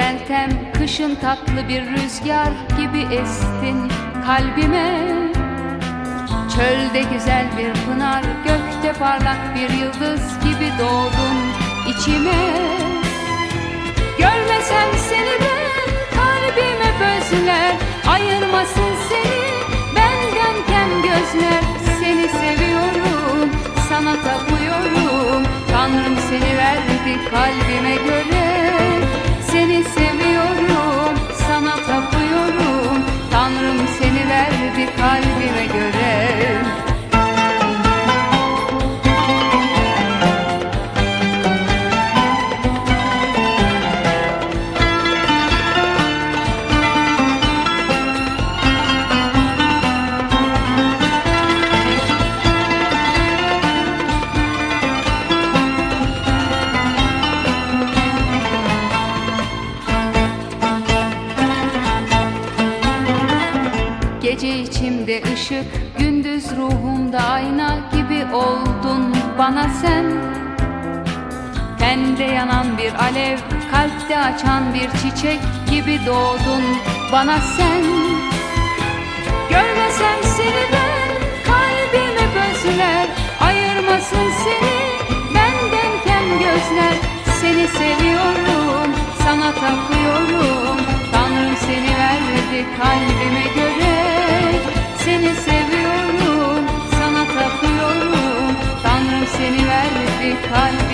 Meltem kışın tatlı bir rüzgar gibi estin kalbime. Çölde güzel bir pınar, gökte parlak bir yıldız gibi doğdun içime. Görmesem seni ben kalbim hep özler Ayırmasın seni bendenken gözler Seni seviyorum, sana tapıyorum Tanrım seni verdi kalbime göre Seni seviyorum, Gece içimde ışık, gündüz ruhumda ayna gibi oldun bana sen. Tende yanan bir alev, kalpte açan bir çiçek gibi doğdun bana sen. Görmesem seni ben, kalbim hep Ayırmasın seni, bendenken gözler. Seni seviyorum, sana tapıyorum Tanrım seni verdi kalbime göre seviyorum,